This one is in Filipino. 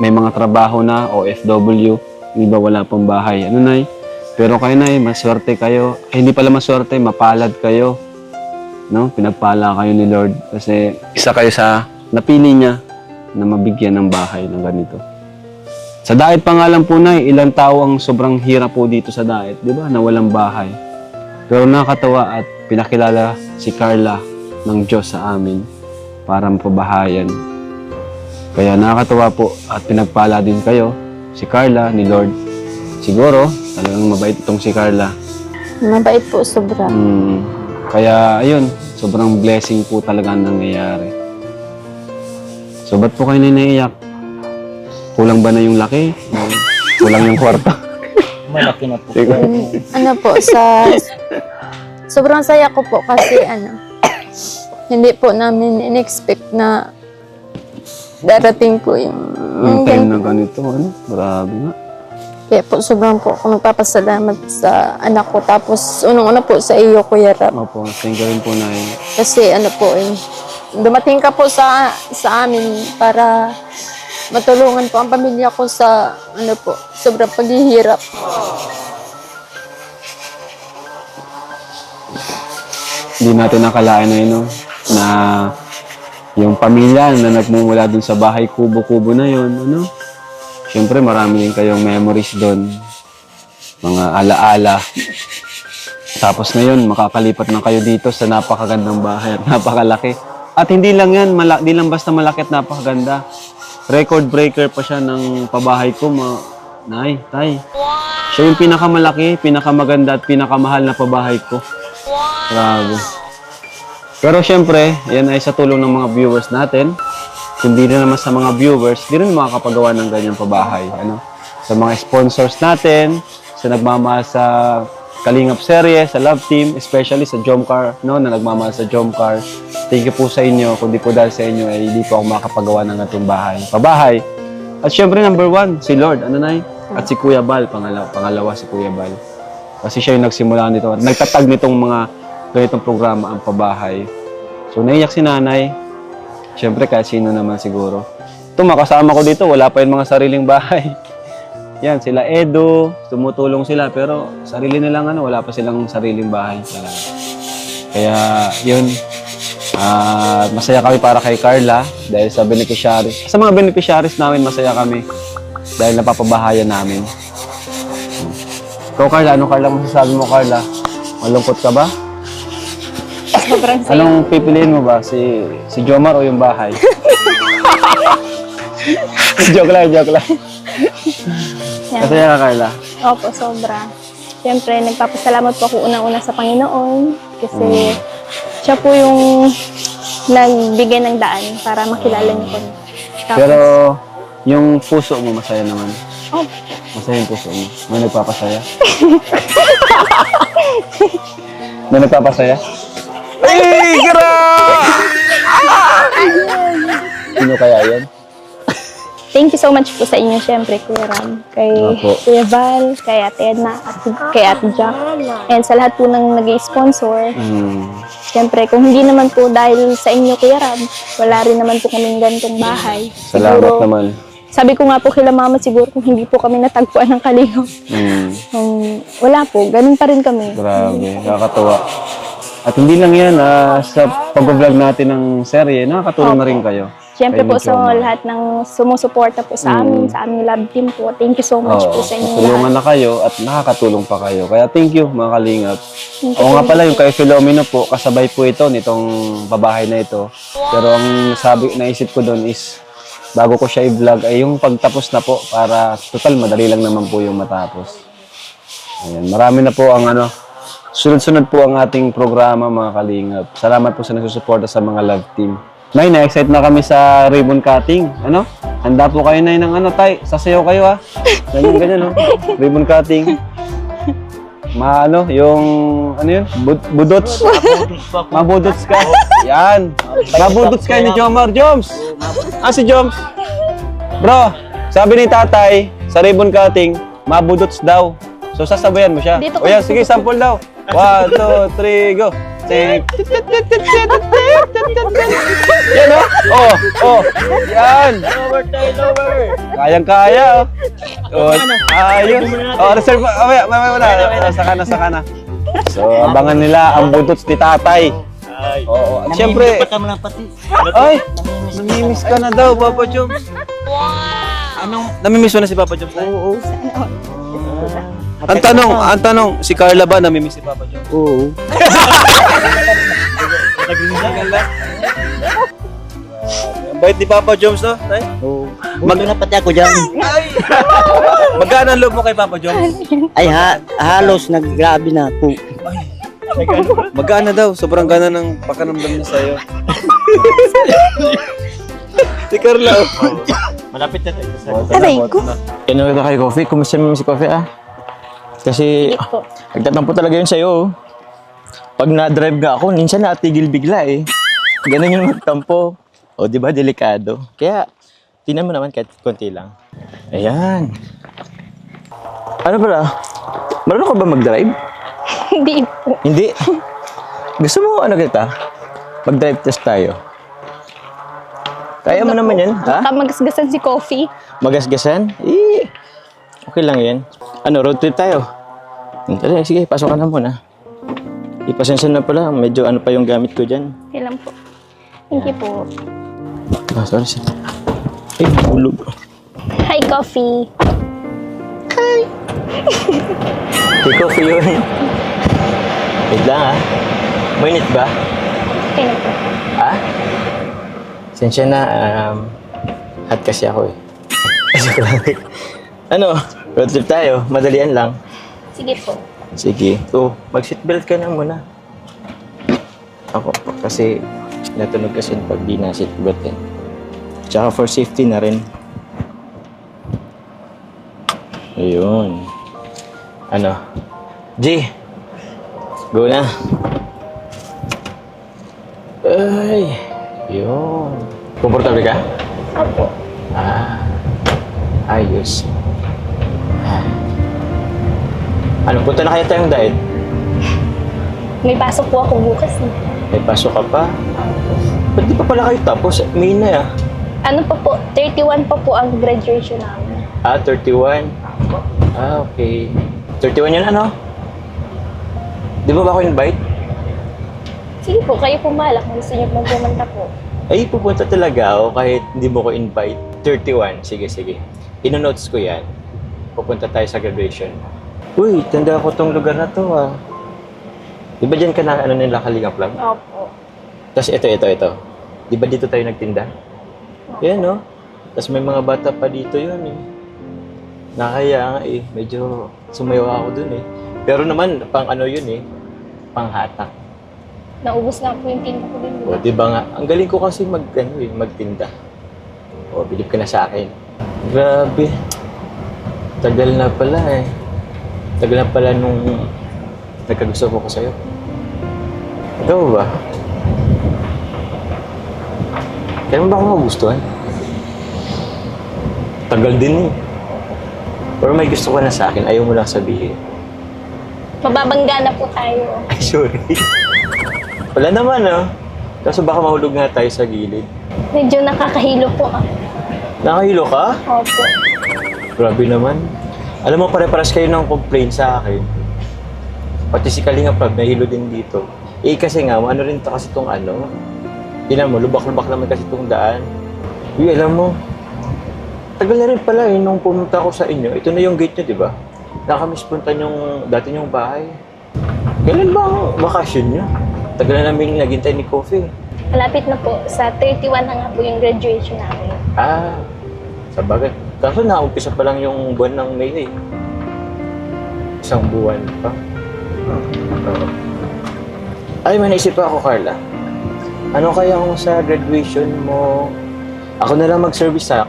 may mga trabaho na, OFW, yung iba wala pang bahay. Ano, Nay? Pero kayo, Nay, maswerte kayo. Eh, hindi pala maswerte, mapalad kayo. No? Pinagpala kayo ni Lord. Kasi isa kayo sa napili niya na mabigyan ng bahay ng ganito. Sa daet pa nga lang po, Nay, ilang tao ang sobrang hirap po dito sa daet, di ba? Na walang bahay. Pero nakakatawa at pinakilala si Carla ng Diyos sa amin para mapabahayan. Kaya nakakatawa po at pinagpala din kayo, si Carla, ni Lord. Siguro, talagang mabait itong si Carla. Mabait po sobra. Mm, kaya, ayun, sobrang blessing po talaga ang nangyayari. So, ba't po kayo naiiyak? Kulang ba na yung laki? Kulang yung kwarto? Malaki na po. Siguro. ano po, sa... Sobrang saya ko po kasi ano, hindi po namin in-expect na darating po yung... Yung time na ganito, ano? Grabe nga. Kaya po sobrang po ako magpapasalamat sa anak ko. Tapos unang-una po sa iyo, Kuya Rap. Opo, thank you rin po na Kasi ano po eh, dumating ka po sa sa amin para matulungan po ang pamilya ko sa ano po, sobrang paghihirap. Hindi natin nakalain na yun, no? na yung pamilya na nagmumula dun sa bahay kubo-kubo na yun, ano? Siyempre, marami din kayong memories doon. Mga alaala. Tapos ngayon, makakalipat na kayo dito sa napakagandang bahay at napakalaki. At hindi lang yan, mala- hindi lang basta malaki at napakaganda. Record breaker pa siya ng pabahay ko, ma- Nay, tay. Siya yung pinakamalaki, pinakamaganda at pinakamahal na pabahay ko. Grabe. Pero syempre, yan ay sa tulong ng mga viewers natin. Kundi na naman sa mga viewers, di rin makakapagawa ng ganyang pabahay. Ano? Sa mga sponsors natin, sa nagmamahal sa Kalingap Serye, sa Love Team, especially sa Jomcar, no, na nagmamahal sa Jomcar. Thank you po sa inyo. Kundi po dahil sa inyo, ay hindi po ako makakapagawa ng atong bahay. Pabahay. At syempre, number one, si Lord. Ano na At si Kuya Bal, pangalawa, pangalawa si Kuya Bal. Kasi siya yung nagsimula nito. At nagtatag nitong mga ganitong programa ang pabahay. So, naiyak si nanay. Siyempre, kahit sino naman siguro. Ito, makasama ko dito, wala pa yung mga sariling bahay. Yan, sila Edo, tumutulong sila, pero sarili nilang ano, wala pa silang sariling bahay talaga. Kaya, yun. Ah, masaya kami para kay Carla dahil sa beneficiaries. Sa mga beneficiaries namin, masaya kami dahil napapabahayan namin. Ikaw, Carla, ano Carla masasabi mo, Carla? Malungkot ka ba? Sobrang saya. Anong pipiliin mo ba? Si si Jomar o yung bahay? joke lang, joke lang. Yan. Masaya ka, Carla. Opo, sobra. Siyempre, nagpapasalamat po ako unang-una sa Panginoon kasi Mm. siya po yung nagbigay ng daan para makilala niyo po. Tapos, Pero yung puso mo masaya naman. oh, Masaya yung puso mo. May nagpapasaya? May nagpapasaya? Ay, gira! Sino kaya yun? thank you so much po sa inyo, siyempre, Kuya Ram. Kay Opo. Kuya Val, kay Ate Edna, at kay Ate Jack. And sa lahat po ng nag sponsor Hmm. Siyempre, kung hindi naman po dahil sa inyo, Kuya Ram, wala rin naman po kaming ganitong bahay. Salamat Siguro, naman. Sabi ko nga po kila mama, siguro kung hindi po kami natagpuan ng kalingap, Hmm. um, wala po, ganun pa rin kami. Grabe, nakakatuwa. At hindi lang yan, ah, sa pag-vlog natin ng serye, nakakatulong na rin kayo. Siyempre Kay po sa Midjoma. lahat ng sumusuporta po sa amin, sa aming love team po. Thank you so much po Oo, sa inyo tulungan lahat. na kayo at nakakatulong pa kayo. Kaya thank you mga kalingap. Thank you Oo nga pala, yung kay Filomeno po, kasabay po ito nitong babahay na ito. Pero ang sabi, naisip ko doon is, bago ko siya i-vlog, ay yung pagtapos na po para total madali lang naman po yung matapos. Ayan, marami na po ang ano, sunod-sunod po ang ating programa mga kalingap. Salamat po sa nagsusuporta sa mga love team. Nay, na-excite na kami sa ribbon cutting. Ano? Handa po kayo, Nay, ng ano, tay. Sasayaw kayo, ah. Ganyan, ganyan, no? Ribbon cutting. Ma, ano, yung, ano yun? Bud- budots. Mabudots ka. Yan. Mabudots ka ni Jomar. Joms! Ah, si Joms. Bro, sabi ni tatay, sa ribbon cutting, mabudots daw. So, sasabayan mo siya. Dito o yan, sige, sample daw. One, two, three, go. Yan oh. Oh, oh. Yan. Lower tayo, lower. Kayang-kaya oh. Oh, ayos. Oh, reserve. Oh, may, may, may, wala. Oh, saka na, saka na. So, abangan nila ang buntot ni tatay. Ay. Oo. At pati. ay, Namimiss ka na daw, Papa Joms. Anong Namimiss mo na si Papa Joms? Oo. Ah, Ang tanong, ang tanong, si Carla ba namimiss si Papa Joms? Oo. Ang bait ni Papa Joms, no? Tay? Oo. Mag na pati ako dyan. Magkano ang loob mo kay Papa Joms? Ay ha, halos naggrabe na po. Magkano daw? Sobrang gana ng pakanamdam niya sa'yo. si Carla, oh. Malapit na tayo sa Aray ko. Ano ka kay Coffee? Kumusta naman si Coffee ah? Kasi Sige po. nagtatampo talaga yun sa'yo. oh. Pag na-drive nga ako, minsan natigil bigla eh. Ganun yung magtampo. O, di ba, delikado. Kaya, tinan mo naman kahit konti lang. Ayan. Ano pala? Marunong ka ba mag-drive? Hindi po. Hindi. Gusto mo, ano kita? Mag-drive test tayo. Kaya mo naman yan, ha? Kamagasgasan si Coffee. Magasgasan? Eh, okay lang yan. Ano, road trip tayo? Tara, sige, pasok ka na muna. Ipasensya na pala, medyo ano pa yung gamit ko dyan. Kailan po. Thank you po. Ah, sorry, sorry. Ay, bulog. Hi, Coffee. Hey, coffee yun. Wait lang ah. Mainit ba? Okay na po. Ha? Sensya na, um, hot kasi ako eh. Joke lang. ano, road trip tayo, madalian lang. Sige po. Sige. So, mag-seatbelt ka na muna. Ako po, kasi natunog kasi pag di na seatbelt eh. Tsaka for safety na rin. Ayun. Ano? G! Go na. Ay! Yun. Komportable ka? Opo. Ah. Ayos. Ah. Ano, punta na kaya tayong diet? May pasok po ako bukas. eh. May pasok ka pa. Ba't di pa pala kayo tapos? May na ah. Ano pa po? 31 pa po ang graduation namin. Ah, 31. Ah, okay. 31 yun ano? Di ba ba ako invite? Sige po, kayo pumalak. Gusto niyo pong pumunta po. Ay, pupunta talaga ako kahit hindi mo ko invite. 31. Sige, sige. Ino-notes ko yan. Pupunta tayo sa graduation. Uy, tanda ko tong lugar na to ah. Di ba dyan ka na ano nila Kalinga Club? Opo. Tapos ito, ito, ito. Di ba dito tayo nagtinda? Yan, no? Tapos may mga bata pa dito yun, eh. Nakaya nga, eh. Medyo sumayaw ako dun, eh. Pero naman, pang ano yun, eh. Pang hatak. Naubos na po yung tinta ko din. O, di ba nga? Ang galing ko kasi mag, ano, eh, magtinda. O, bilib ka na sa akin. Grabe. Tagal na pala, eh. Tagal na pala nung nagkagusto ko ko sa'yo. Ikaw ba? Kaya mo ba ako magustuhan? Tagal din eh. Pero may gusto ka na sa akin, ayaw mo lang sabihin. Mababangga na po tayo. Ay, sorry. Wala naman ah. Kaso baka mahulog nga tayo sa gilid. Medyo nakakahilo po. ah. Nakahilo ka? Opo. Grabe naman. Alam mo, pare-paras kayo ng complaint sa akin. Pati si Kalinga Prab, nahilo din dito. Eh kasi nga, ano rin to kasi tong ano. Tingnan mo, lubak-lubak naman kasi tong daan. Uy, alam mo, tagal na rin pala eh, nung pumunta ako sa inyo. Ito na yung gate nyo, di ba? Nakamiss punta yung dati yung bahay. Kailan ba ang bakasyon nyo? Tagal na namin naghintay ni Coffee. Malapit na po. Sa 31 na nga po yung graduation namin. Ah, sa bagay. Kaso naumpisa pa lang yung buwan ng May eh. Isang buwan pa. Oo. Ay, may naisip pa ako, Carla. Ano kaya kung sa graduation mo, ako na lang mag-service sa